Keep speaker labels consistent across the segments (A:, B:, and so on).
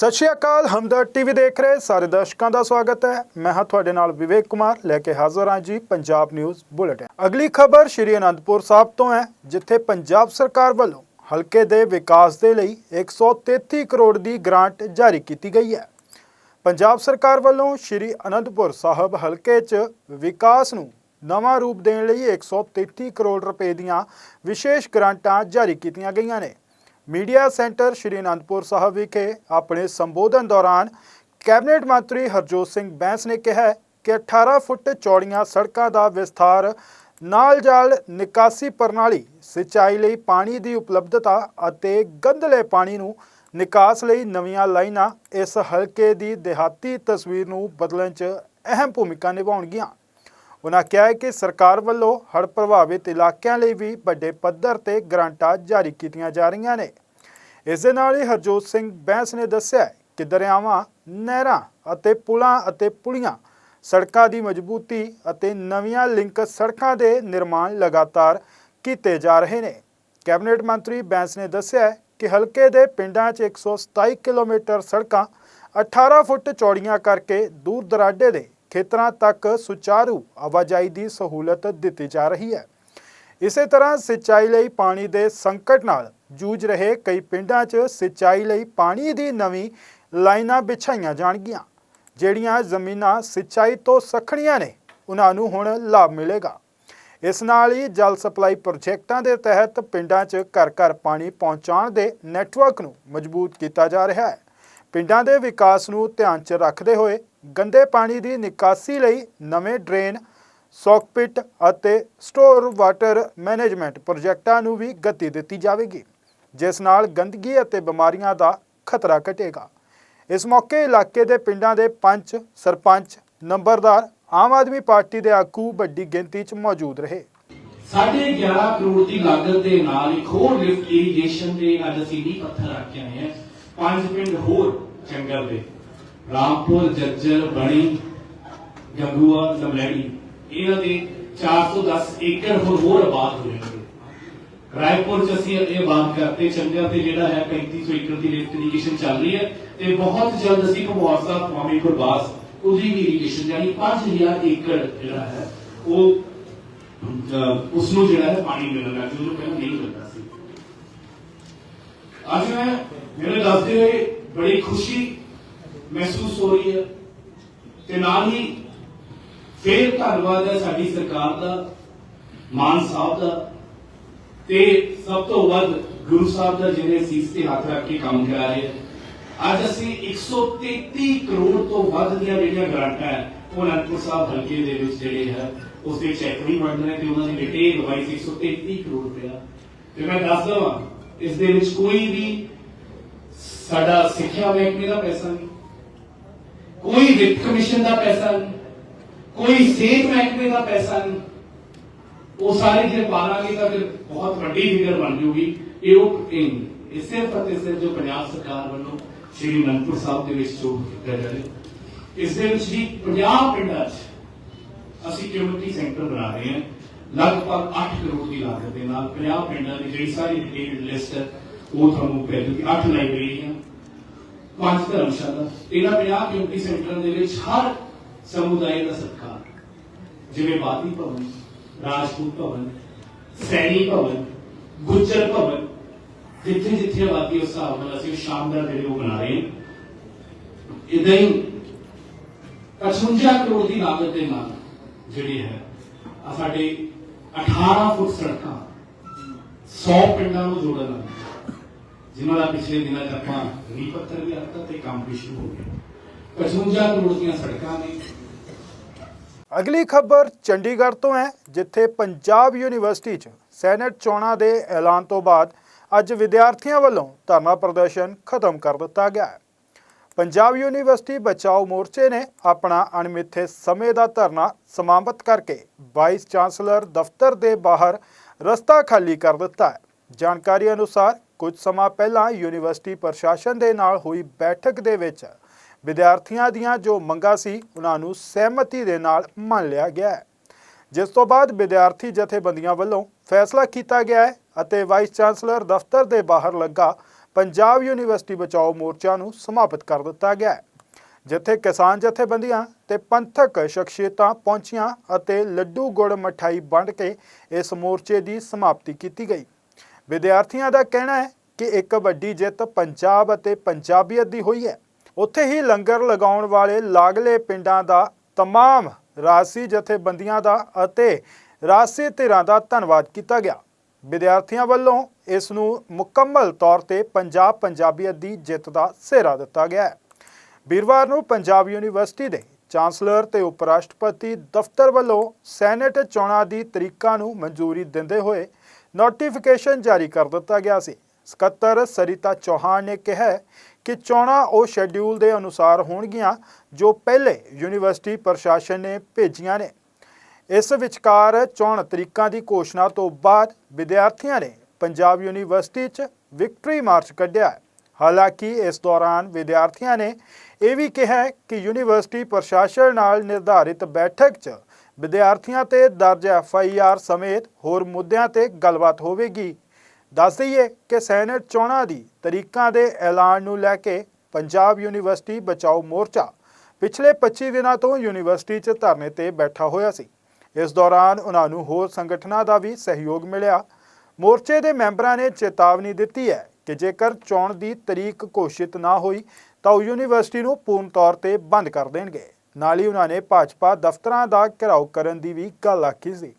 A: ਸਤਿ ਸ਼੍ਰੀ ਅਕਾਲ ਹਮਦਰ ਟੀਵੀ ਦੇਖ ਰਹੇ ਸਾਰੇ ਦਰਸ਼ਕਾਂ ਦਾ ਸਵਾਗਤ ਹੈ। ਮੈਂ ਹਾਂ ਤੁਹਾਡੇ ਨਾਲ ਵਿਵੇਕ ਕੁਮਾਰ, ਲੈ ਕੇ ਹਾਜ਼ਰ ਹਾਂ ਜੀ ਪੰਜਾਬ ਨਿਊਜ਼ ਬੁਲੇਟਿਨ। ਅਗਲੀ ਖਬਰ ਸ਼੍ਰੀ ਅਨੰਦਪੁਰ ਸਾਹਿਬ ਤੋਂ ਹੈ, ਜਿੱਥੇ ਪੰਜਾਬ ਸਰਕਾਰ ਵੱਲੋਂ ਹਲਕੇ ਦੇ ਵਿਕਾਸ ਦੇ ਲਈ 133 ਕਰੋੜ ਦੀ ਗ੍ਰਾਂਟ ਜਾਰੀ ਕੀਤੀ ਗਈ ਹੈ। ਪੰਜਾਬ ਸਰਕਾਰ ਵੱਲੋਂ ਸ਼੍ਰੀ ਅਨੰਦਪੁਰ ਸਾਹਿਬ ਹਲਕੇ 'ਚ ਵਿਕਾਸ ਨੂੰ ਨਵਾਂ ਰੂਪ ਦੇਣ ਲਈ 133 ਕਰੋੜ ਰੁਪਏ ਦੀਆਂ ਵਿਸ਼ੇਸ਼ ਗ੍ਰਾਂਟਾਂ ਜਾਰੀ ਕੀਤੀਆਂ ਗਈਆਂ ਨੇ। ਮੀਡੀਆ ਸੈਂਟਰ ਸ਼੍ਰੀ ਅਨੰਦਪੁਰ ਸਾਹਿਬ ਵਿਖੇ ਆਪਣੇ ਸੰਬੋਧਨ ਦੌਰਾਨ ਕੈਬਨਿਟ ਮੰਤਰੀ ਹਰਜੋਤ ਸਿੰਘ ਬੈਂਸ ਨੇ ਕਿਹਾ ਕਿ 18 ਫੁੱਟ ਚੌੜੀਆਂ ਸੜਕਾਂ ਦਾ ਵਿਸਥਾਰ ਨਾਲ ਜਾਲ ਨਿਕਾਸੀ ਪ੍ਰਣਾਲੀ, ਸਿੰਚਾਈ ਲਈ ਪਾਣੀ ਦੀ ਉਪਲਬਧਤਾ ਅਤੇ ਗੰਧਲੇ ਪਾਣੀ ਨੂੰ ਨਿਕਾਸ ਲਈ ਨਵੀਆਂ ਲਾਈਨਾਂ ਇਸ ਹਲਕੇ ਦੀ ਦਿਹਾਤੀ ਤਸਵੀਰ ਨੂੰ ਬਦਲਣ 'ਚ ਅਹਿਮ ਭੂਮਿਕਾ ਨਿਭਾਉਣਗੀਆਂ। ਉਨ੍ਹਾਂ ਕਿਹਾ ਕਿ ਸਰਕਾਰ ਵੱਲੋਂ ਹੜ੍ਹ ਪ੍ਰਭਾਵਿਤ ਇਲਾਕਿਆਂ ਲਈ ਵੀ ਵੱਡੇ ਪੱਧਰ ਤੇ ਗ੍ਰਾਂਟਾਂ ਜਾਰੀ ਕੀਤੀਆਂ ਜਾ ਰਹੀਆਂ ਨੇ। ਇਸ ਦੇ ਨਾਲ ਹੀ ਹਰਜੋਤ ਸਿੰਘ ਬੈਂਸ ਨੇ ਦੱਸਿਆ ਕਿ ਦਰਿਆਵਾਂ, ਨਹਿਰਾਂ ਅਤੇ ਪੁਲਾਂ ਅਤੇ ਪੁਲੀਆਂ, ਸੜਕਾਂ ਦੀ ਮਜ਼ਬੂਤੀ ਅਤੇ ਨਵੀਆਂ ਲਿੰਕ ਸੜਕਾਂ ਦੇ ਨਿਰਮਾਣ ਲਗਾਤਾਰ ਕੀਤੇ ਜਾ ਰਹੇ ਨੇ। ਕੈਬਨਿਟ ਮੰਤਰੀ ਬੈਂਸ ਨੇ ਦੱਸਿਆ ਕਿ ਹਲਕੇ ਦੇ ਪਿੰਡਾਂ 'ਚ 127 ਕਿਲੋਮੀਟਰ ਸੜਕਾਂ 18 ਫੁੱਟ ਚੌੜੀਆਂ ਕਰਕੇ ਦੂਰ ਦਰਾਡੇ ਦੇ ਖੇਤਰਾਂ ਤੱਕ ਸੁਚਾਰੂ ਆਵਾਜਾਈ ਦੀ ਸਹੂਲਤ ਦਿੱਤੀ ਜਾ ਰਹੀ ਹੈ। ਇਸੇ ਤਰ੍ਹਾਂ ਸਿੰਚਾਈ ਲਈ ਪਾਣੀ ਦੇ ਸੰਕਟ ਨਾਲ ਜੂਝ ਰਹੇ ਕਈ ਪਿੰਡਾਂ 'ਚ ਸਿੰਚਾਈ ਲਈ ਪਾਣੀ ਦੀ ਨਵੀਂ ਲਾਈਨਾਂ ਵਿਛਾਈਆਂ ਜਾਣਗੀਆਂ। ਜਿਹੜੀਆਂ ਜ਼ਮੀਨਾਂ ਸਿੰਚਾਈ ਤੋਂ ਸਖਣੀਆਂ ਨੇ ਉਹਨਾਂ ਨੂੰ ਹੁਣ ਲਾਭ ਮਿਲੇਗਾ। ਇਸ ਨਾਲ ਹੀ ਜਲ ਸਪਲਾਈ ਪ੍ਰੋਜੈਕਟਾਂ ਦੇ ਤਹਿਤ ਪਿੰਡਾਂ 'ਚ ਘਰ ਘਰ ਪਾਣੀ ਪਹੁੰਚਾਉਣ ਦੇ ਨੈਟਵਰਕ ਨੂੰ ਮਜ਼ਬੂਤ ਕੀਤਾ ਜਾ ਰਿਹਾ ਹੈ। ਪਿੰਡਾਂ ਦੇ ਵਿਕਾਸ ਨੂੰ ਧਿਆਨ 'ਚ ਰੱਖਦੇ ਹੋਏ ਗੰਦੇ ਪਾਣੀ ਦੀ ਨਿਕਾਸੀ ਲਈ ਨਵੇਂ ਡਰੇਨ, ਸੌਕਪਿਟ ਅਤੇ ਸਟੋਰ ਵਾਟਰ ਮੈਨੇਜਮੈਂਟ ਪ੍ਰੋਜੈਕਟਾਂ ਨੂੰ ਵੀ ਗਤੀ ਦਿੱਤੀ ਜਾਵੇਗੀ। ਜਿਸ ਨਾਲ ਗੰਦਗੀ ਅਤੇ ਬਿਮਾਰੀਆਂ ਦਾ ਖਤਰਾ ਘਟੇਗਾ। ਇਸ ਮੌਕੇ ਇਲਾਕੇ ਦੇ ਪਿੰਡਾਂ ਦੇ ਪੰਚ, ਸਰਪੰਚ, ਨੰਬਰਦਾਰ, ਆਮ ਆਦਮੀ ਪਾਰਟੀ ਦੇ ਆਗੂ ਵੱਡੀ ਗਿਣਤੀ 'ਚ ਮੌਜੂਦ ਰਹੇ।
B: ਸਾਢੇ 11 ਕਰੋੜ ਦੀ ਲਾਗਤ ਦੇ ਨਾਲ ਇੱਕ ਹੋਰ ਲਿਫਟ ਇਰੀਗੇਸ਼ਨ ਦੇ ਅੱਜ ਅਸੀਂ ਵੀ ਪੱਥਰ ਰੱਖ ਕੇ ਆਏ ਹਾਂ। ਪੰਜ ਪਿੰਡ ਹੋਰ ਜੰਗਲ ਦੇ। ਰਾਮਪੁਰ, ਜੱਜਰ, ਬਣੀ, ਗੰਗੂਆ ਲਮਲੈੜੀ ਇਹਨਾਂ ਦੇ 410 ਏਕੜ ਹੋਰ ਹੋਰ ਆਬਾਦ ਹੋ ਰਾਏਪੁਰ ਚ ਅਸੀਂ ਇਹ ਬਾਤ ਕਰਤੇ ਚੰਗਾ ਤੇ ਜਿਹੜਾ ਹੈ 3500 ਏਕੜ ਦੀ ਇਰੀਗੇਸ਼ਨ ਚੱਲ ਰਹੀ ਹੈ ਤੇ ਬਹੁਤ ਜਲਦ ਅਸੀਂ ਘਮੌਰ ਸਾਹਿਬ ਮਾਮੀ ਗੁਰਬਾਸ ਉਹਦੀ ਵੀ ਇਰੀਗੇਸ਼ਨ ਯਾਨੀ 5000 ਏਕੜ ਜਿਹੜਾ ਹੈ ਉਹ ਉਸ ਨੂੰ ਜਿਹੜਾ ਹੈ ਪਾਣੀ ਮਿਲਣ ਲੱਗ ਗਿਆ ਪਹਿਲਾਂ ਨਹੀਂ ਮਿਲਦਾ ਸੀ। ਅੱਜ ਮੈਂ ਮੇਰੇ ਦੱਸਦੇ ਹੋਏ ਬੜੀ ਖੁਸ਼ੀ ਮਹਿਸੂਸ ਹੋ ਰਹੀ ਹੈ ਤੇ ਨਾਲ ਹੀ ਫੇਰ ਧੰਨਵਾਦ ਹੈ ਸਾਡੀ ਸਰਕਾਰ ਦਾ, ਮਾਨ ਸਾਹਿਬ ਦਾ ਤੇ ਸਭ ਤੋਂ ਵੱਧ ਗੁਰੂ ਸਾਹਿਬ ਦਾ ਜਿਹਨੇ ਸੀਸ ਤੇ ਹੱਥ ਰੱਖ ਕੇ ਕੰਮ ਕਰਾਇਆ ਅੱਜ ਅਸੀਂ 133 ਕਰੋੜ ਤੋਂ ਵੱਧ ਦੀਆਂ ਜਿਹੜੀਆਂ ਗ੍ਰਾਂਟਾਂ ਹੈ, ਉਹ ਅਨੰਦਪੁਰ ਸਾਹਿਬ ਹਲਕੇ ਦੇ ਵਿੱਚ ਜਿਹੜੇ ਹੈ, ਉਸ ਦੇ ਚੈੱਕ ਵੀ ਬਣ ਰਹੇ ਤੇ ਉਹਨਾਂ ਦੀ ਡਿਟੇਲ ਲਵਾਈ 133 ਕਰੋੜ ਰੁਪਇਆ ਤੇ ਮੈਂ ਦੱਸ ਦਵਾਂ ਇਸ ਦੇ ਵਿੱਚ ਕੋਈ ਵੀ ਸਾਡਾ ਸਿੱਖਿਆ ਮਹਿਕਮੇ ਦਾ ਪੈਸਾ ਨਹੀਂ, ਕੋਈ ਵਿੱਤ ਕਮਿਸ਼ਨ ਦਾ ਪੈਸਾ ਨਹੀਂ, ਕੋਈ ਸਿਹਤ ਮਹਿਕਮੇ ਦਾ ਪੈਸਾ ਨਹੀਂ ਉਹ ਸਾਰੇ ਜੇ ਪਾਲਾਂਗੇ ਤਾਂ ਫਿਰ ਬਹੁਤ ਵੱਡੀ ਫਿਗਰ ਬਣ ਜੂਗੀ। ਇਹ ਉਹ ਇਹ ਸਿਰਫ ਅਤੇ ਸਿਰਫ ਜੋ ਪੰਜਾਬ ਸਰਕਾਰ ਵੱਲੋਂ ਸ਼੍ਰੀ ਅਨੰਦਪੁਰ ਸਾਹਿਬ ਦੇ ਵਿੱਚ ਜੋ ਕੀਤਾ ਜਾ ਇਸ ਦੇ ਵਿੱਚ ਵੀ 50 ਪਿੰਡਾਂ 'ਚ ਅਸੀਂ ਕਮਿਊਨਿਟੀ ਸੈਂਟਰ ਬਣਾ ਰਹੇ ਹਾਂ। ਲਗਭਗ 8 ਕਰੋੜ ਦੀ ਲਾਗਤ ਦੇ ਨਾਲ 50 ਪਿੰਡਾਂ ਦੀ ਜਿਹੜੀ ਸਾਰੀ ਡਿਟੇਲਡ ਲਿਸਟ ਹੈ, ਉਹ ਤੁਹਾਨੂੰ ਪੈ ਜੂਗੀ। 8 ਲਾਇਬ੍ਰੇਰੀਆਂ ਪੰਜ ਧਰਮਸ਼ਾਲਾ। ਇਹਨਾਂ 50 ਕਮਿਊਨਿਟੀ ਸੈਂਟਰਾਂ ਦੇ ਵਿੱਚ ਹਰ ਸਮੁਦਾਇ ਦਾ ਸਤਿਕਾਰ, ਜਿਵੇਂ ਬਾਦੀ ਭਵਨ ਰਾਜਪੂਤ ਭਵਨ, ਸੈਣੀ ਭਵਨ, ਗੁੱਜਰ ਭਵਨ, ਜਿੱਥੇ ਜਿੱਥੇ ਆਬਾਦੀ ਉਸ ਹਿਸਾਬ ਨਾਲ ਅਸੀਂ ਸ਼ਾਨਦਾਰ ਜਿਹੜੇ ਉਹ ਬਣਾ ਰਹੇ ਹਾਂ। ਇਦਾਂ ਹੀ 55 ਕਰੋੜ ਦੀ ਲਾਗਤ ਦੇ ਨਾਲ ਜਿਹੜੀ ਹੈ ਆ ਸਾਡੇ 18 ਫੁੱਟ ਸੜਕਾਂ 100 ਪਿੰਡਾਂ ਨੂੰ ਜੋੜਨ ਵਾਲੀ ਜਿਨ੍ਹਾਂ ਦਾ ਪਿਛਲੇ ਦਿਨਾਂ 'ਚ ਆਪਾਂ ਨੀਂਹ ਪੱਥਰ ਵੀ ਰੱਖਤਾ ਤੇ ਕੰਮ ਵੀ ਸ਼ੁਰੂ ਹੋ ਗਿਆ। 55 ਕਰੋੜ ਦੀਆਂ ਸੜਕਾਂ ਨੇ
A: ਅਗਲੀ ਖਬਰ ਚੰਡੀਗੜ੍ਹ ਤੋਂ ਹੈ, ਜਿੱਥੇ ਪੰਜਾਬ ਯੂਨੀਵਰਸਿਟੀ 'ਚ ਸੈਨੇਟ ਚੋਣਾਂ ਦੇ ਐਲਾਨ ਤੋਂ ਬਾਅਦ ਅੱਜ ਵਿਦਿਆਰਥੀਆਂ ਵੱਲੋਂ ਧਰਨਾ ਪ੍ਰਦਰਸ਼ਨ ਖਤਮ ਕਰ ਦਿੱਤਾ ਗਿਆ ਹੈ। ਪੰਜਾਬ ਯੂਨੀਵਰਸਿਟੀ ਬਚਾਓ ਮੋਰਚੇ ਨੇ ਆਪਣਾ ਅਣਮਿੱਥੇ ਸਮੇਂ ਦਾ ਧਰਨਾ ਸਮਾਪਤ ਕਰਕੇ ਵਾਈਸ ਚਾਂਸਲਰ ਦਫ਼ਤਰ ਦੇ ਬਾਹਰ ਰਸਤਾ ਖਾਲੀ ਕਰ ਦਿੱਤਾ ਹੈ। ਜਾਣਕਾਰੀ ਅਨੁਸਾਰ ਕੁਝ ਸਮਾਂ ਪਹਿਲਾਂ ਯੂਨੀਵਰਸਿਟੀ ਪ੍ਰਸ਼ਾਸਨ ਦੇ ਨਾਲ ਹੋਈ ਬੈਠਕ ਦੇ ਵਿੱਚ ਵਿਦਿਆਰਥੀਆਂ ਦੀਆਂ ਜੋ ਮੰਗਾਂ ਸੀ, ਉਹਨਾਂ ਨੂੰ ਸਹਿਮਤੀ ਦੇ ਨਾਲ ਮੰਨ ਲਿਆ ਗਿਆ ਹੈ। ਜਿਸ ਤੋਂ ਬਾਅਦ ਵਿਦਿਆਰਥੀ ਜਥੇਬੰਦੀਆਂ ਵੱਲੋਂ ਫੈਸਲਾ ਕੀਤਾ ਗਿਆ ਹੈ ਅਤੇ ਵਾਈਸ ਚਾਂਸਲਰ ਦਫ਼ਤਰ ਦੇ ਬਾਹਰ ਲੱਗਾ ਪੰਜਾਬ ਯੂਨੀਵਰਸਿਟੀ ਬਚਾਓ ਮੋਰਚਾ ਨੂੰ ਸਮਾਪਤ ਕਰ ਦਿੱਤਾ ਗਿਆ ਹੈ। ਜਿੱਥੇ ਕਿਸਾਨ ਜਥੇਬੰਦੀਆਂ ਤੇ ਪੰਥਕ ਸ਼ਖਸੀਅਤਾਂ ਪਹੁੰਚੀਆਂ ਅਤੇ ਲੱਡੂ ਗੁੜ ਮਠਾਈ ਵੰਡ ਕੇ ਇਸ ਮੋਰਚੇ ਦੀ ਸਮਾਪਤੀ ਕੀਤੀ ਗਈ। ਵਿਦਿਆਰਥੀਆਂ ਦਾ ਕਹਿਣਾ ਹੈ ਕਿ ਇੱਕ ਵੱਡੀ ਜਿੱਤ ਪੰਜਾਬ ਅਤੇ ਪੰਜਾਬੀਅਤ ਦੀ ਹੋਈ ਹੈ। ਉੱਥੇ ਹੀ ਲੰਗਰ ਲਗਾਉਣ ਵਾਲੇ ਲਾਗਲੇ ਪਿੰਡਾਂ ਦਾ ਤਮਾਮ ਰਾਜਸੀ ਜਥੇਬੰਦੀਆਂ ਦਾ ਅਤੇ ਰਾਜਸੀ ਧਿਰਾਂ ਦਾ ਧੰਨਵਾਦ ਕੀਤਾ ਗਿਆ। ਵਿਦਿਆਰਥੀਆਂ ਵੱਲੋਂ ਇਸ ਨੂੰ ਮੁਕੰਮਲ ਤੌਰ ਤੇ ਪੰਜਾਬ ਪੰਜਾਬੀਅਤ ਦੀ ਜਿੱਤ ਦਾ ਸਿਹਰਾ ਦਿੱਤਾ ਗਿਆ ਹੈ। ਵੀਰਵਾਰ ਨੂੰ ਪੰਜਾਬ ਯੂਨੀਵਰਸਿਟੀ ਦੇ ਚਾਂਸਲਰ ਤੇ ਉਪ ਰਾਸ਼ਟਰਪਤੀ ਦਫ਼ਤਰ ਵੱਲੋਂ ਸੈਨੇਟ ਚੋਣਾਂ ਦੀ ਤਰੀਕਾਂ ਨੂੰ ਮਨਜ਼ੂਰੀ ਦਿੰਦੇ ਹੋਏ ਨੋਟੀਫਿਕੇਸ਼ਨ ਜਾਰੀ ਕਰ ਦਿੱਤਾ ਗਿਆ ਸੀ। ਸਕੱਤਰ ਸਰਿਤਾ ਚੌਹਾਨ ਨੇ ਕਿਹਾ ਕਿ ਚੋਣਾਂ ਉਹ ਸ਼ੈਡਿਊਲ ਦੇ ਅਨੁਸਾਰ ਹੋਣਗੀਆਂ ਜੋ ਪਹਿਲੇ ਯੂਨੀਵਰਸਿਟੀ ਪ੍ਰਸ਼ਾਸਨ ਨੇ ਭੇਜੀਆਂ ਨੇ। ਇਸ ਵਿਚਕਾਰ ਚੋਣ ਤਰੀਕਾਂ ਦੀ ਘੋਸ਼ਣਾ ਤੋਂ ਬਾਅਦ ਵਿਦਿਆਰਥੀਆਂ ਨੇ ਪੰਜਾਬ ਯੂਨੀਵਰਸਿਟੀ 'ਚ ਵਿਕਟਰੀ ਮਾਰਚ ਕੱਢਿਆ ਹਾਲਾਂਕਿ ਇਸ ਦੌਰਾਨ ਵਿਦਿਆਰਥੀਆਂ ਨੇ ਇਹ ਵੀ ਕਿਹਾ ਕਿ ਯੂਨੀਵਰਸਿਟੀ ਪ੍ਰਸ਼ਾਸਨ ਨਾਲ ਨਿਰਧਾਰਿਤ ਬੈਠਕ 'ਚ ਵਿਦਿਆਰਥੀਆਂ ਤੇ ਦਰਜ ਐਫ ਆਈ ਆਰ ਸਮੇਤ ਹੋਰ ਮੁੱਦਿਆਂ ਤੇ ਗੱਲਬਾਤ ਹੋਵੇਗੀ। ਦੱਸ ਦਈਏ ਕਿ ਸੈਨੇਟ ਚੋਣਾਂ ਦੀ ਤਰੀਕਾਂ ਦੇ ਐਲਾਨ ਨੂੰ ਲੈ ਕੇ ਪੰਜਾਬ ਯੂਨੀਵਰਸਿਟੀ ਬਚਾਓ ਮੋਰਚਾ ਪਿਛਲੇ 25 ਦਿਨਾਂ ਤੋਂ ਯੂਨੀਵਰਸਿਟੀ 'ਚ ਧਰਨੇ ਤੇ ਬੈਠਾ ਹੋਇਆ ਸੀ। ਇਸ ਦੌਰਾਨ ਉਹਨਾਂ ਨੂੰ ਹੋਰ ਸੰਗਠਨਾਂ ਦਾ ਵੀ ਸਹਿਯੋਗ ਮਿਲਿਆ। ਮੋਰਚੇ ਦੇ ਮੈਂਬਰਾਂ ਨੇ ਚੇਤਾਵਨੀ ਦਿੱਤੀ ਹੈ ਕਿ ਜੇਕਰ ਚੋਣ ਦੀ ਤਰੀਕ ਘੋਸ਼ਿਤ ਨਾ ਹੋਈ ਤਾਂ ਉਹ ਯੂਨੀਵਰਸਿਟੀ ਨੂੰ ਪੂਰਨ ਤੌਰ ਤੇ ਬੰਦ ਕਰ ਦੇਣਗੇ। ਨਾਲ ਹੀ ਉਹਨਾਂ ਨੇ ਭਾਜਪਾ ਦਫ਼ਤਰਾਂ ਦਾ ਘਿਰਾਓ ਕਰਨ ਦੀ ਵੀ ਗੱਲ ਆਖੀ ਸੀ।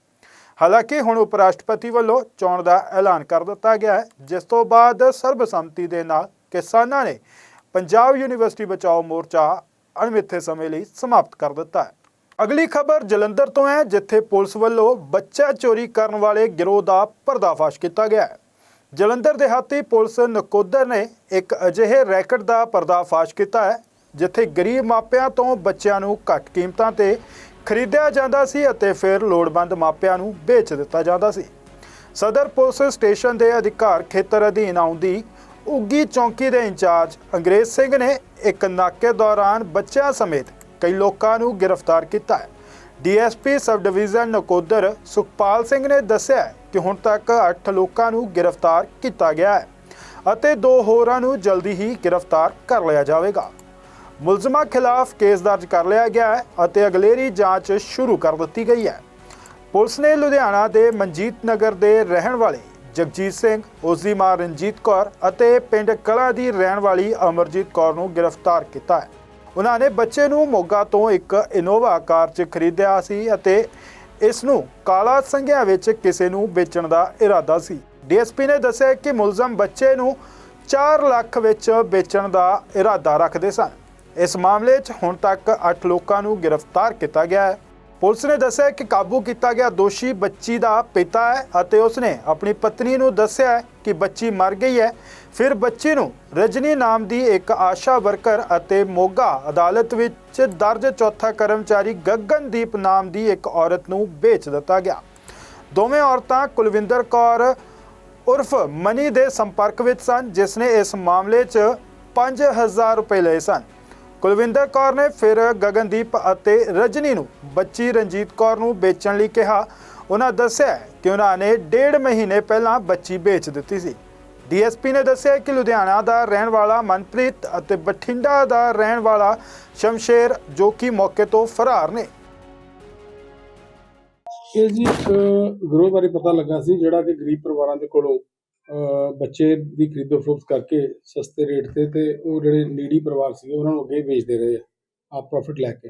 A: ਹਾਲਾਂਕਿ ਹੁਣ ਉਪ ਰਾਸ਼ਟਰਪਤੀ ਵੱਲੋਂ ਚੋਣ ਦਾ ਐਲਾਨ ਕਰ ਦਿੱਤਾ ਗਿਆ ਹੈ, ਜਿਸ ਤੋਂ ਬਾਅਦ ਸਰਬਸੰਮਤੀ ਦੇ ਨਾਲ ਕਿਸਾਨਾਂ ਨੇ ਪੰਜਾਬ ਯੂਨੀਵਰਸਿਟੀ ਬਚਾਓ ਮੋਰਚਾ ਅਣਮਿੱਥੇ ਸਮੇਂ ਲਈ ਸਮਾਪਤ ਕਰ ਦਿੱਤਾ ਹੈ। ਅਗਲੀ ਖਬਰ ਜਲੰਧਰ ਤੋਂ ਹੈ, ਜਿੱਥੇ ਪੁਲਿਸ ਵੱਲੋਂ ਬੱਚਾ ਚੋਰੀ ਕਰਨ ਵਾਲੇ ਗਿਰੋਹ ਦਾ ਪਰਦਾਫਾਸ਼ ਕੀਤਾ ਗਿਆ ਹੈ। ਜਲੰਧਰ ਦੇਹਾਤੀ ਪੁਲਿਸ ਨਕੋਦਰ ਨੇ ਇੱਕ ਅਜਿਹੇ ਰੈਕਟ ਦਾ ਪਰਦਾਫਾਸ਼ ਕੀਤਾ ਹੈ, ਜਿੱਥੇ ਗਰੀਬ ਮਾਪਿਆਂ ਤੋਂ ਬੱਚਿਆਂ ਨੂੰ ਘੱਟ ਕੀਮਤਾਂ ਤੇ ਖਰੀਦਿਆ ਜਾਂਦਾ ਸੀ ਅਤੇ ਫਿਰ ਲੋੜਵੰਦ ਮਾਪਿਆਂ ਨੂੰ ਵੇਚ ਦਿੱਤਾ ਜਾਂਦਾ ਸੀ। ਸਦਰ ਪੁਲਿਸ ਸਟੇਸ਼ਨ ਦੇ ਅਧਿਕਾਰ ਖੇਤਰ ਅਧੀਨ ਆਉਂਦੀ ਉੱਗੀ ਚੌਂਕੀ ਦੇ ਇੰਚਾਰਜ ਅੰਗਰੇਜ਼ ਸਿੰਘ ਨੇ ਇੱਕ ਨਾਕੇ ਦੌਰਾਨ ਬੱਚਿਆਂ ਸਮੇਤ ਕਈ ਲੋਕਾਂ ਨੂੰ ਗ੍ਰਿਫਤਾਰ ਕੀਤਾ ਹੈ। DSP sub division Nakodar Sukhpal Singh ਨੇ ਦੱਸਿਆ ਕਿ ਹੁਣ ਤੱਕ 8 ਲੋਕਾਂ ਨੂੰ ਗ੍ਰਿਫਤਾਰ ਕੀਤਾ ਗਿਆ ਹੈ ਅਤੇ ਦੋ ਹੋਰਾਂ ਨੂੰ ਜਲਦੀ ਹੀ ਗ੍ਰਿਫਤਾਰ ਕਰ ਲਿਆ ਜਾਵੇਗਾ। ਮੁਲਜ਼ਮਾਂ ਖਿਲਾਫ ਕੇਸ ਦਰਜ ਕਰ ਲਿਆ ਗਿਆ ਹੈ ਅਤੇ ਅਗਲੇਰੀ ਜਾਂਚ ਸ਼ੁਰੂ ਕਰ ਦਿੱਤੀ ਗਈ ਹੈ। ਪੁਲਿਸ ਨੇ ਲੁਧਿਆਣਾ ਦੇ ਮਨਜੀਤ ਨਗਰ ਦੇ ਰਹਿਣ ਵਾਲੇ ਜਗਜੀਤ ਸਿੰਘ ਉਸ ਦੀ ਮਾਂ ਰਣਜੀਤ ਕੌਰ ਅਤੇ ਪਿੰਡ ਕਲਾਂ ਦੀ ਰਹਿਣ ਵਾਲੀ ਅਮਰਜੀਤ ਕੌਰ ਨੂੰ ਗ੍ਰਿਫਤਾਰ ਕੀਤਾ ਹੈ। ਉਹਨਾਂ ਨੇ ਬੱਚੇ ਨੂੰ ਮੋਗਾ ਤੋਂ ਇੱਕ ਇਨੋਵਾ ਕਾਰ 'ਚ ਖਰੀਦਿਆ ਸੀ ਅਤੇ ਇਸ ਨੂੰ ਕਾਲਾ ਸੰਘਿਆ ਵਿੱਚ ਕਿਸੇ ਨੂੰ ਵੇਚਣ ਦਾ ਇਰਾਦਾ ਸੀ। ਡੀਐਸਪੀ ਨੇ ਦੱਸਿਆ ਕਿ ਮੁਲਜ਼ਮ ਬੱਚੇ ਨੂੰ 4 ਲੱਖ ਵਿੱਚ ਵੇਚਣ ਦਾ ਇਰਾਦਾ ਰੱਖਦੇ ਸਨ। ਇਸ ਮਾਮਲੇ 'ਚ ਹੁਣ ਤੱਕ 8 ਲੋਕਾਂ ਨੂੰ ਗ੍ਰਿਫਤਾਰ ਕੀਤਾ ਗਿਆ ਹੈ। ਪੁਲਿਸ ਨੇ ਦੱਸਿਆ ਕਿ ਕਾਬੂ ਕੀਤਾ ਗਿਆ ਦੋਸ਼ੀ ਬੱਚੀ ਦਾ ਪਿਤਾ ਹੈ ਅਤੇ ਉਸਨੇ ਆਪਣੀ ਪਤਨੀ ਨੂੰ ਦੱਸਿਆ ਕਿ ਬੱਚੀ ਮਰ ਗਈ ਹੈ। ਫਿਰ ਬੱਚੀ ਨੂੰ ਰਜਨੀ ਨਾਮ ਦੀ ਇੱਕ ਆਸ਼ਾ ਵਰਕਰ ਅਤੇ ਮੋਗਾ ਅਦਾਲਤ ਵਿੱਚ ਦਰਜ ਚੌਥਾ ਕਰਮਚਾਰੀ ਗਗਨਦੀਪ ਨਾਮ ਦੀ ਇੱਕ ਔਰਤ ਨੂੰ ਵੇਚ ਦਿੱਤਾ ਗਿਆ। ਦੋਵੇਂ ਔਰਤਾਂ ਕੁਲਵਿੰਦਰ ਕੌਰ ਉਰਫ ਮਨੀ ਦੇ ਸੰਪਰਕ ਵਿੱਚ ਸਨ, ਜਿਸ ਨੇ ਇਸ ਮਾਮਲੇ 'ਚ 5000 ਰੁਪਏ ਲਏ ਸਨ। ਕੁਲਵਿੰਦਰ ਕੌਰ ਨੇ ਫਿਰ ਗਗਨਦੀਪ ਅਤੇ ਰਜਨੀ ਨੂੰ ਬੱਚੀ ਰਣਜੀਤ ਕੌਰ ਨੂੰ ਵੇਚਣ ਲਈ ਕਿਹਾ। ਉਹਨਾਂ ਦੱਸਿਆ ਕਿ ਉਹਨਾਂ ਨੇ ਡੇਢ ਮਹੀਨੇ ਪਹਿਲਾਂ ਬੱਚੀ ਵੇਚ ਦਿੱਤੀ ਸੀ। ਡੀਐਸਪੀ ਨੇ ਦੱਸਿਆ ਕਿ ਲੁਧਿਆਣਾ ਦਾ ਰਹਿਣ ਵਾਲਾ ਮਨਪ੍ਰੀਤ ਅਤੇ ਬਠਿੰਡਾ ਦਾ ਰਹਿਣ ਵਾਲਾ ਸ਼ਮਸ਼ੇਰ ਜੋ ਕਿ ਮੌਕੇ ਤੋਂ ਫਰਾਰ ਨੇ।
C: ਇਹ ਜੀ ਇੱਕ ਗਰੋਹ ਬਾਰੇ ਪਤਾ ਲੱਗਾ ਸੀ ਜਿਹੜਾ ਕਿ ਗਰੀਬ ਪਰਿਵਾਰਾਂ ਦੇ ਕੋਲੋਂ ਬੱਚੇ ਦੀ ਖਰੀਦੋ ਫਰੋਖਤ ਕਰਕੇ ਸਸਤੇ ਰੇਟ ਤੇ ਤੇ ਉਹ ਜਿਹੜੇ ਨੀੜੀ ਪਰਿਵਾਰ ਸੀਗੇ ਉਹਨਾਂ ਨੂੰ ਅੱਗੇ ਵੇਚਦੇ ਰਹੇ ਆ ਆਪ ਪ੍ਰੋਫਿਟ ਲੈ ਕੇ।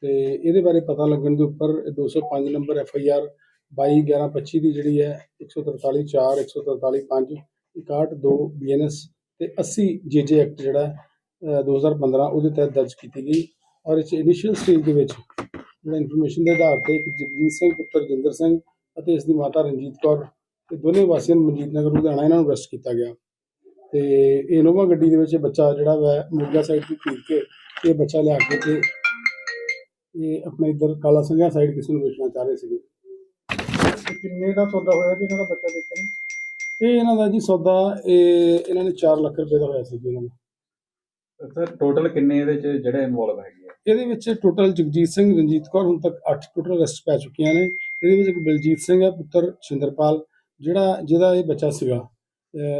C: ਤੇ ਇਹਦੇ ਬਾਰੇ ਪਤਾ ਲੱਗਣ ਦੇ ਉੱਪਰ ਇਹ 205 ਨੰਬਰ ਐਫ ਆਈ ਆਰ 221125 ਦੀ ਜਿਹੜੀ ਹੈ 143 4 143 5 61 ਬੀਐਨਐਸ ਤੇ 80 ਜੇਜੇ ਐਕਟ ਜਿਹੜਾ ਹੈ, ਅਹ, 2015 ਉਹਦੇ ਤਹਿਤ ਦਰਜ ਕੀਤੀ ਗਈ। ਔਰ ਇਸ ਇਨੀਸ਼ੀਅਲ ਸਟੇਜ ਦੇ ਵਿੱਚ ਜਿਹੜਾ ਇਨਫੋਰਮੇਸ਼ਨ ਦੇ ਆਧਾਰ ਤੇ ਜਗਜੀਤ ਸਿੰਘ ਪੁੱਤਰ ਜਿੰਦਰ ਸਿੰਘ ਅਤੇ ਇਸ ਦੀ ਮਾਤਾ ਰਣਜੀਤ ਕੌਰ ਤੇ ਦੋਨੇ ਵਾਸੀਆਂ ਨੂੰ ਮਨਜੀਤ ਨਗਰ ਲੁਧਿਆਣਾ ਇਹਨਾਂ ਨੂੰ ਅਰੈਸਟ ਕੀਤਾ ਗਿਆ। ਤੇ ਇਹ ਇਨੋਵਾ ਗੱਡੀ ਦੇ ਵਿੱਚ ਬੱਚਾ ਜਿਹੜਾ ਵਾ ਮੁਰਗਾ ਸਾਈਡ ਤੋਂ ਖਰੀਦ ਕੇ ਇਹ ਬੱਚਾ ਲਿਆ ਕੇ ਤੇ ਇਹ ਆਪਣੇ ਇੱਧਰ ਕਾਲਾ ਸੰਘਿਆ ਸਾਈਡ ਕਿਸੇ ਨੂੰ ਵੇਚਣਾ ਚਾਹ ਰਹੇ ਸੀਗੇ।
D: ਕਿੰਨੇ ਦਾ ਸੌਦਾ ਹੋਇਆ ਕਿ ਇਹਨਾਂ ਦਾ ਬੱਚਾ ਦੇਖਣ
C: ਇਹ ਇਹਨਾਂ ਦਾ ਜੀ ਸੌਦਾ ਇਹ ਇਹਨਾਂ ਨੇ 4 ਲੱਖ ਰੁਪਏ ਦਾ ਹੋਇਆ ਸੀ ਜੀ ਇਹਨਾਂ ਦਾ।
D: ਸਰ ਟੋਟਲ ਕਿੰਨੇ ਇਹਦੇ ਚ ਜਿਹੜੇ ਇਨਵੋਲਵ ਹੈਗੇ ਆ?
C: ਇਹਦੇ ਵਿੱਚ ਟੋਟਲ ਜਗਜੀਤ ਸਿੰਘ ਰਣਜੀਤ ਕੌਰ ਹੁਣ ਤੱਕ 8 ਟੋਟਲ ਅਰੈਸਟ ਪੈ ਚੁੱਕੀਆਂ ਨੇ। ਇਹਦੇ ਵਿੱਚ ਇੱਕ ਬਲਜੀਤ ਸਿੰਘ ਹੈ ਪੁੱਤਰ ਸ਼ਿੰਦਰਪਾਲ ਜਿਹੜਾ, ਜਿਹਦਾ ਇਹ ਬੱਚਾ ਸੀਗਾ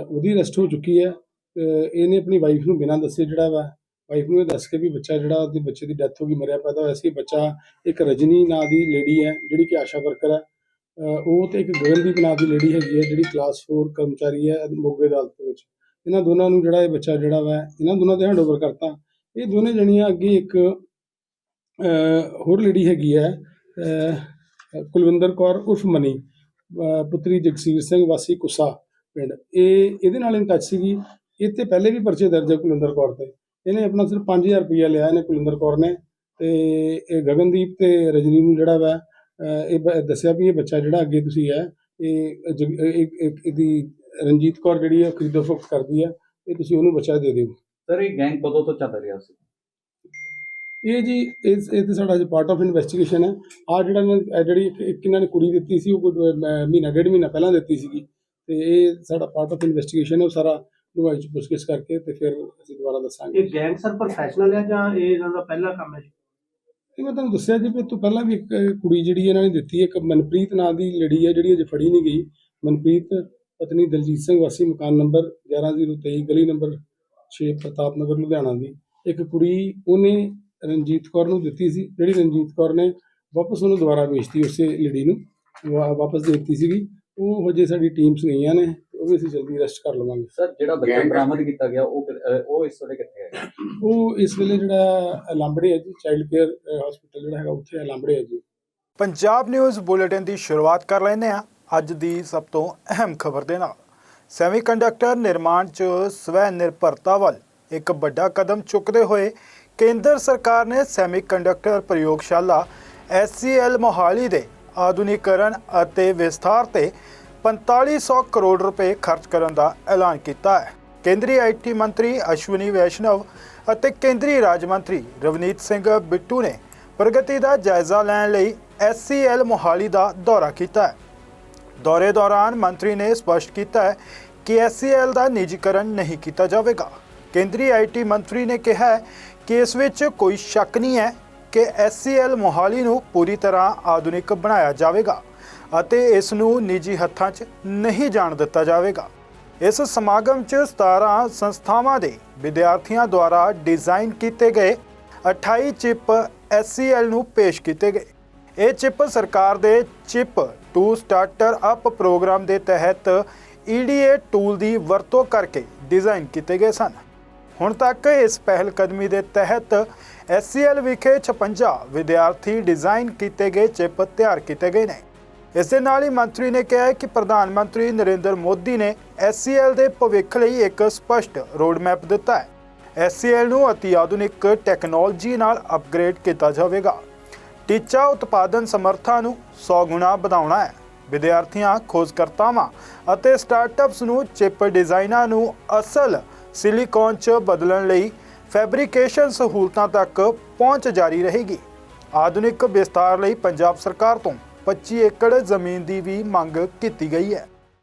C: ਉਹਦੀ ਅਰੈਸਟ ਹੋ ਚੁੱਕੀ ਹੈ ਇਹਨੇ ਆਪਣੀ ਵਾਈਫ ਨੂੰ ਬਿਨਾਂ ਦੱਸੇ ਜਿਹੜਾ ਵਾ ਵਾਈਫ ਨੂੰ ਇਹ ਦੱਸ ਕੇ ਵੀ ਬੱਚਾ ਜਿਹੜਾ ਉਹਦੇ ਬੱਚੇ ਦੀ ਡੈਥ ਹੋ ਗਈ, ਮਰਿਆ ਪੈਦਾ ਹੋਇਆ ਸੀ। ਬੱਚਾ ਇੱਕ ਰਜਨੀ ਨਾਂ ਦੀ ਲੇਡੀ ਹੈ, ਜਿਹੜੀ ਕਿ ਆਸ਼ਾ ਵਰਕਰ ਹੈ। ਉਹ ਤੇ ਇੱਕ ਗਗਨਦੀਪ ਨਾਂ ਦੀ ਲੇਡੀ ਹੈਗੀ ਹੈ, ਜਿਹੜੀ ਕਲਾਸ 4 ਕਰਮਚਾਰੀ ਹੈ ਮੋਗੇ ਅਦਾਲਤ ਵਿੱਚ। ਇਹਨਾਂ ਦੋਨਾਂ ਨੂੰ ਜਿਹੜਾ ਇਹ ਬੱਚਾ ਜਿਹੜਾ ਵਾ, ਇਹਨਾਂ ਦੋਨਾਂ ਦੇ ਹੈਂਡਓਵਰ ਕਰਤਾ। ਇਹ ਦੋਨੇ ਜਣੀਆਂ ਅੱਗੇ ਇੱਕ ਹੋਰ ਲੇਡੀ ਹੈਗੀ ਹੈ ਕੁਲਵਿੰਦਰ ਕੌਰ ਉਰਫ ਮਨੀ। ਪੁੱਤਰੀ ਜਗਸੀਰ ਸਿੰਘ, ਵਾਸੀ ਕੁਸਾ ਪਿੰਡ। ਇਹ, ਇਹਦੇ ਨਾਲ ਇਨ ਟੱਚ ਸੀਗੀ। ਇਹ ਤੇ ਪਹਿਲੇ ਵੀ ਪਰਚੇ ਦਰਜ ਹੈ ਕੁਲਿੰਦਰ ਕੌਰ ਤੇ। ਇਹਨੇ ਆਪਣਾ ਸਿਰਫ 5000 ਰੁਪਇਆ ਲਿਆ ਇਹਨੇ ਕੁਲਿੰਦਰ ਕੌਰ ਨੇ। ਤੇ ਇਹ ਗਗਨਦੀਪ ਤੇ ਰਜਨੀ ਨੂੰ ਜਿਹੜਾ ਵਾ ਇਹ ਬ- ਦੱਸਿਆ ਵੀ ਇਹ ਬੱਚਾ ਜਿਹੜਾ ਅੱਗੇ ਤੁਸੀਂ ਹੈ, ਇਹ ਜਗ- ਇਹਦੀ ਰਣਜੀਤ ਕੌਰ ਜਿਹੜੀ ਹੈ ਖਰੀਦੋ ਫਰੋਖਤ ਕਰਦੀ ਹੈ। ਇਹ ਤੁਸੀਂ ਉਹਨੂੰ ਬੱਚਾ ਦੇ ਦਿਓ।
E: ਸਰ ਇਹ ਗੈਂਗ ਕਦੋਂ ਤੋਂ ਚੱਲ ਰਿਹਾ ਸੀ?
C: ਇਹ ਜੀ ਇਸ ਇਹ ਤੇ ਸਾਡਾ ਜੀ ਪਾਰਟ ਆਫ ਇਨਵੈਸਟੀਗੇਸ਼ਨ ਹੈ। ਆ ਜਿਹੜਾ ਇਹਨਾਂ ਇਹ ਜਿਹੜੀ ਇੱਕ- ਇੱਕ ਇਹਨਾਂ ਨੇ ਕੁੜੀ ਦਿੱਤੀ ਸੀ ਉਹ ਕੋਈ, ਮਹੀਨਾ ਡੇਢ ਮਹੀਨਾ ਪਹਿਲਾਂ ਦਿੱਤੀ ਸੀਗੀ। ਤੇ ਇਹ ਸਾਡਾ ਪਾਰਟ ਆਫ ਇਨਵੈਸਟੀਗੇਸ਼ਨ ਹੈ ਉਹ ਸਾਰਾ ਦੁਬਾਰਾ ਚ ਪੁੱਛਗਿੱਛ ਕਰਕੇ ਤੇ ਫਿਰ ਅਸੀਂ ਦੁਬਾਰਾ ਦੱਸਾਂਗੇ।
D: ਇਹ ਗੈਂਗ ਸਰ ਪ੍ਰੋਫੈਸ਼ਨਲ ਹੈ ਜਾਂ ਇਹ ਇਹਨਾਂ ਦਾ ਪਹਿਲਾ ਕੰਮ ਹੈ ਜੀ?
C: ਇਹ ਮੈਂ ਤੁਹਾਨੂੰ ਦੱਸਿਆ ਜੀ ਵੀ ਤੋਂ ਪਹਿਲਾਂ ਵੀ ਇੱਕ ਕੁੜੀ ਜਿਹੜੀ ਇਹਨਾਂ ਨੇ ਦਿੱਤੀ ਹੈ, ਇੱਕ ਮਨਪ੍ਰੀਤ ਨਾਂ ਦੀ ਲੜੀ ਹੈ ਜਿਹੜੀ ਅਜੇ ਫੜੀ ਨਹੀਂ ਗਈ। ਮਨਪ੍ਰੀਤ ਪਤਨੀ ਦਲਜੀਤ ਸਿੰਘ ਵਾਸੀ ਮਕਾਨ ਨੰਬਰ 11023 ਗਲੀ ਨੰਬਰ 6 ਪ੍ਰਤਾਪ ਨਗਰ ਲੁਧਿਆਣਾ ਦੀ। ਇੱਕ ਕੁੜੀ ਉਹਨੇ ਰਣਜੀਤ ਕੌਰ ਨੂੰ ਦਿੱਤੀ ਸੀ। ਜਿਹੜੀ ਰਣਜੀਤ ਕੌਰ ਨੇ ਵਾਪਸ ਉਹਨੂੰ ਦੁਬਾਰਾ ਵੇਚਤੀ ਉਸੇ ਲੜੀ ਨੂੰ ਵਾਪਸ ਦੇ ਦਿੱਤੀ ਸੀਗੀ। ਉਹ ਹਜੇ ਸਾਡੀ ਟੀਮਸ ਗਈਆਂ ਨੇ ਉਹ ਵੀ ਅਸੀਂ ਜਲਦੀ ਅਰੈਸਟ ਕਰ ਲਵਾਂਗੇ।
E: ਸਰ ਜਿਹੜਾ ਬੱਚਾ ਬਰਾਮਦ ਕੀਤਾ ਗਿਆ ਉਹ ਉਹ ਇਸ ਵੇਲੇ ਕਿੱਥੇ ਹੈ
C: ਉਹ ਇਸ ਵੇਲੇ ਜਿਹੜਾ ਲਾਂਬੜੇ ਹੈ ਜੀ ਚਾਈਲਡ ਕੇਅਰ ਹਸਪੀਟਲ ਜਿਹੜਾ ਹੈਗਾ ਉੱਥੇ ਲਾਂਬੜੇ ਹੈ ਜੀ।
A: ਪੰਜਾਬ ਨਿਊਜ਼ ਬੁਲੇਟਿਨ ਦੀ ਸ਼ੁਰੂਆਤ ਕਰ ਲੈਂਦੇ ਹਾਂ ਅੱਜ ਦੀ ਸਭ ਤੋਂ ਅਹਿਮ ਖਬਰ ਦੇ ਨਾਲ। ਸੈਮੀਕੰਡਕਟਰ ਨਿਰਮਾਣ 'ਚ ਸਵੈ ਨਿਰਭਰਤਾ ਵੱਲ ਇੱਕ ਵੱਡਾ ਕਦਮ ਚੁੱਕਦੇ ਹੋਏ ਕੇਂਦਰ ਸਰਕਾਰ ਨੇ ਸੈਮੀਕੰਡਕਟਰ ਪ੍ਰਯੋਗਸ਼ਾਲਾ SCL ਮੋਹਾਲੀ ਦੇ ਆਧੁਨਿਕਰਨ ਅਤੇ ਵਿਸਥਾਰ ਤੇ 4500 ਕਰੋੜ ਰੁਪਏ ਖਰਚ ਕਰਨ ਦਾ ਐਲਾਨ ਕੀਤਾ ਹੈ। ਕੇਂਦਰੀ ਆਈਟੀ ਮੰਤਰੀ ਅਸ਼ਵਨੀ ਵੈਸ਼ਨਵ ਅਤੇ ਕੇਂਦਰੀ ਰਾਜ ਮੰਤਰੀ ਰਵਨੀਤ ਸਿੰਘ ਬਿੱਟੂ ਨੇ ਪ੍ਰਗਤੀ ਦਾ ਜਾਇਜ਼ਾ ਲੈਣ ਲਈ SCL ਮੋਹਾਲੀ ਦਾ ਦੌਰਾ ਕੀਤਾ ਹੈ। ਦੌਰੇ ਦੌਰਾਨ ਮੰਤਰੀ ਨੇ ਸਪਸ਼ਟ ਕੀਤਾ ਹੈ ਕਿ SCL ਦਾ ਨਿੱਜੀਕਰਨ ਨਹੀਂ ਕੀਤਾ ਜਾਵੇਗਾ। ਕੇਂਦਰੀ ਆਈਟੀ ਮੰਤਰੀ ਨੇ ਕਿਹਾ ਹੈ ਕਿ ਇਸ ਵਿੱਚ ਕੋਈ ਸ਼ੱਕ ਨਹੀਂ ਹੈ ਕਿ SCL ਮੋਹਾਲੀ ਨੂੰ ਪੂਰੀ ਤਰ੍ਹਾਂ ਆਧੁਨਿਕ ਬਣਾਇਆ ਜਾਵੇਗਾ ਅਤੇ ਇਸ ਨੂੰ ਨਿੱਜੀ ਹੱਥਾਂ 'ਚ ਨਹੀਂ ਜਾਣ ਦਿੱਤਾ ਜਾਵੇਗਾ। ਇਸ ਸਮਾਗਮ 'ਚ 17 ਸੰਸਥਾਵਾਂ ਦੇ ਵਿਦਿਆਰਥੀਆਂ ਦੁਆਰਾ ਡਿਜ਼ਾਈਨ ਕੀਤੇ ਗਏ 28 ਚਿਪ SCL ਨੂੰ ਪੇਸ਼ ਕੀਤੇ ਗਏ। ਇਹ ਚਿਪ ਸਰਕਾਰ ਦੇ chip to starter up programme ਦੇ ਤਹਿਤ EDA ਟੂਲ ਦੀ ਵਰਤੋਂ ਕਰਕੇ ਡਿਜ਼ਾਈਨ ਕੀਤੇ ਗਏ ਸਨ। ਹੁਣ ਤੱਕ ਇਸ ਪਹਿਲ ਕਦਮੀ ਦੇ ਤਹਿਤ SCL ਵਿਖੇ 56 ਵਿਦਿਆਰਥੀ ਡਿਜ਼ਾਈਨ ਕੀਤੇ ਗਏ ਚਿਪ ਤਿਆਰ ਕੀਤੇ ਗਏ ਨੇ। ਇਸ ਦੇ ਨਾਲ ਹੀ ਮੰਤਰੀ ਨੇ ਕਿਹਾ ਕਿ ਪ੍ਰਧਾਨ ਮੰਤਰੀ ਨਰਿੰਦਰ ਮੋਦੀ ਨੇ SCL ਦੇ ਭਵਿੱਖ ਲਈ ਇੱਕ ਸਪਸ਼ਟ ਰੋਡਮੈਪ ਦਿੱਤਾ ਹੈ। SCL ਨੂੰ ਅਤੀ ਆਧੁਨਿਕ ਟੈਕਨੋਲੋਜੀ ਨਾਲ ਅਪਗ੍ਰੇਡ ਕੀਤਾ ਜਾਵੇਗਾ। ਟੀਚਾ ਉਤਪਾਦਨ ਸਮਰੱਥਾ ਨੂੰ 100 ਗੁਣਾ ਵਧਾਉਣਾ ਹੈ। ਵਿਦਿਆਰਥੀਆਂ, ਖੋਜਕਰਤਾਵਾਂ ਅਤੇ ਸਟਾਰਟਅਪਸ ਨੂੰ ਚਿਪ ਡਿਜ਼ਾਈਨਾਂ ਨੂੰ ਅਸਲ ਸਿਲੀਕਨ 'ਚ ਬਦਲਣ ਲਈ ਫੈਬਰੀਕੇਸ਼ਨ ਸਹੂਲਤਾਂ ਤੱਕ ਪਹੁੰਚ ਜਾਰੀ ਰਹੇਗੀ। ਆਧੁਨਿਕ ਵਿਸਤਾਰ ਲਈ ਪੰਜਾਬ ਸਰਕਾਰ ਤੋਂ 25 ਏਕੜ ਜ਼ਮੀਨ ਦੀ ਵੀ ਮੰਗ ਕੀਤੀ ਗਈ ਹੈ।